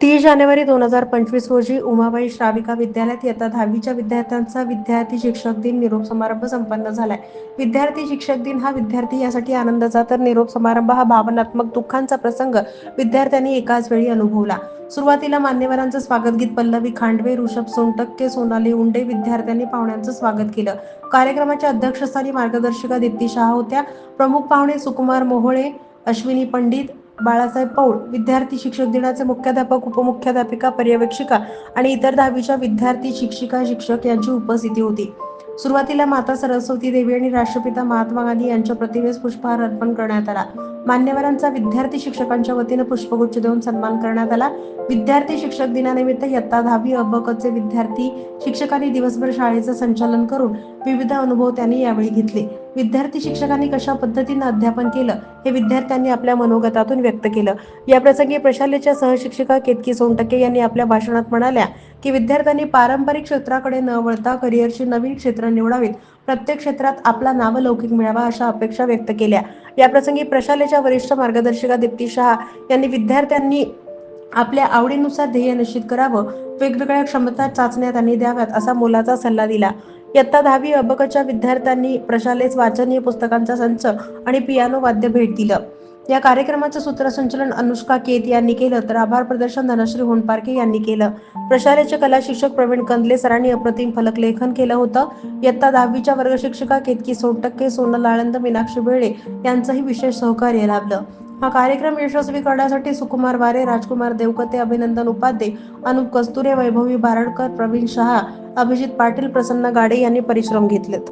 तीस जानेवारी दोन हजार पंचवीस रोजी उमाबाई श्राविका विद्यालयात इयत्ता दहावीच्या विद्यार्थ्यांचा विद्यार्थी शिक्षक दिन निरोप समारंभ संपन्न झालाय. विद्यार्थी शिक्षक दिन हा विद्यार्थी यासाठी आनंदाचा तर निरोप समारंभ हा भावनात्मक दुःखांचा प्रसंग विद्यार्थ्यांनी एकाच वेळी अनुभवला. सुरुवातीला मान्यवरांचं स्वागत गीत पल्लवी खांडवे ऋषभ सोनटक्के सोनाली उंडे विद्यार्थ्यांनी पाहुण्यांचं स्वागत केलं. कार्यक्रमाच्या अध्यक्षस्थानी मार्गदर्शिका दीप्ती शहा होत्या. प्रमुख पाहुणे सुकुमार मोहोळे अश्विनी पंडित बाळासाहेब पौड विद्यार्थी शिक्षक दिनाचे मुख्याध्यापक उपमुख्याध्यापिका पर्यवेक्षिका आणि इतर दहावीच्या विद्यार्थी शिक्षिका शिक्षक यांची उपस्थिती होती. सुरुवातीला माता सरस्वती देवी आणि राष्ट्रपिता महात्मा गांधी यांच्या प्रतिमेस पुष्पहार अर्पण करण्यात आला. मान्यवरांचा विद्यार्थी शिक्षकांच्या वतीने पुष्पगुच्छ देऊन सन्मान करण्यात आला. विद्यार्थी शिक्षक दिनानिमित्त इयत्ता दहावी अबकचे विद्यार्थी शिक्षकांनी दिवसभर शाळेचं संचालन करून विविध अनुभव त्यांनी यावेळी घेतले. विद्यार्थी शिक्षकांनी कशा पद्धतीनं अध्यापन केलं हे विद्यार्थ्यांनी आपल्या मनोगतातून व्यक्त केलं. या प्रसंगी प्रशालेच्या सहशिक्षिका केतकी सोनटके यांनी आपल्या भाषणात म्हणाल्या की विद्यार्थ्यांनी पारंपरिक क्षेत्राकडे न वळता करिअरची नवीन क्षेत्र निवडावीत. प्रत्येक क्षेत्रात आपला नावलौकिक मिळावा अशा अपेक्षा व्यक्त केल्या. या प्रसंगी प्रशालेच्या वरिष्ठ मार्गदर्शिका दीप्ती शहा यांनी विद्यार्थ्यांनी आपल्या आवडीनुसार ध्येय निश्चित करावं वेगवेगळ्या क्षमता चाचण्या त्यांनी द्याव्यात असा मोलाचा सल्ला दिला. इयत्ता दहावी अबकच्या विद्यार्थ्यांनी प्रशालेस वाचनीय पुस्तकांचा संच आणि पियानो वाद्य भेट दिलं. या कार्यक्रमाचं सूत्रसंचलन अनुष्का केत यांनी केलं तर आभार प्रदर्शन धनश्री होनपारके यांनी केलं. प्रशालेचे कला शिक्षक प्रवीण कंदले सरांनी अप्रतिम फलकलेखन केलं होतं. इयत्ता दहावीच्या वर्ग शिक्षिका केतकी सोनटक्के सोनल आळंद मीनाक्षी बेळे यांचंही विशेष सहकार्य लाभलं. हा कार्यक्रम यशस्वी करण्यासाठी सुकुमार वारे राजकुमार देवकते अभिनंदन उपाध्ये अनुप कस्तुरे वैभवी बारडकर प्रवीण शहा अभिजित पाटील प्रसन्न गाडे यांनी परिश्रम घेतलेत.